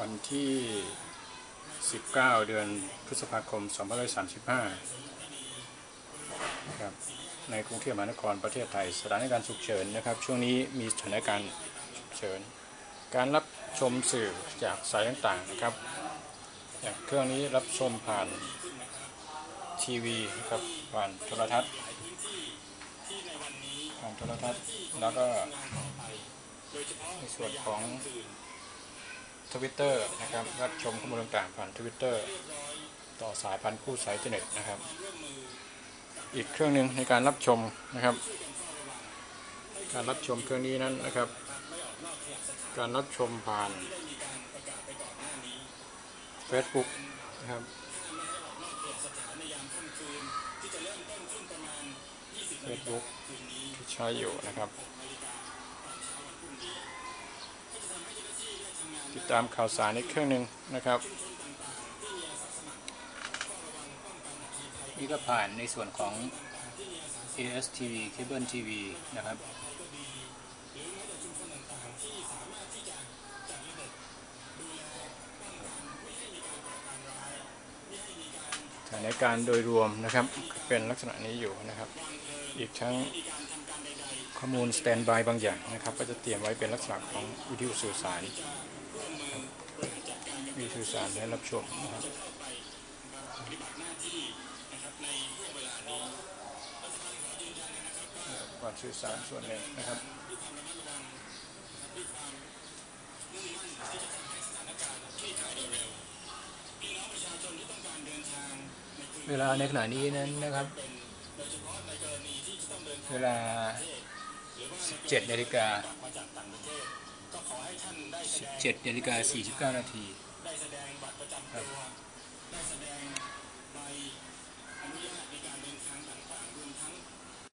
วันที่ 19 เดือนพฤษภาคม 2535นะครับในกรุงเทพมหานครประเทศไทย สถานการณ์ฉุกเฉินนะครับ ช่วงนี้มีสถานการณ์ฉุกเฉิน การรับชมสื่อจากสายต่างๆนะครับอย่างเครื่องนี้รับชมผ่านทีวีนะครับผ่านโทรทัศน์ผ่านโทรทัศน์แล้วก็ในส่วนของ ทวิตเตอร์นะครับรับชมข้อมูลต่างๆผ่านทวิตเตอร์ต่อสายพันธุ์คู่สายอินเทอร์เน็ตนะครับ อีกเครื่องหนึ่งในการรับชมนะครับ การรับชมเครื่องนี้นั้นนะครับ การรับชมผ่าน Facebook นะครับ Facebook ที่ใช้อยู่นะครับ ติดตามข่าวสารอีกเครื่องหนึ่งนะครับ นี่ก็ผ่านในส่วนของ ASTV Cable TV นะครับสถานการณ์โดยรวมนะครับ เป็นลักษณะนี้อยู่นะครับ อีกทั้งข้อมูลสแตนบายบางอย่างนะครับ ก็จะเตรียมไว้เป็นลักษณะของวิทยุสื่อสารครับ วิทยุสื่อสารให้รับชมนะครับการสื่อสารส่วนหนึ่งนะครับเวลาในขณะนี้นั้นนะครับ เวลา 17นาฬิกา17นาฬิกา49นาที ค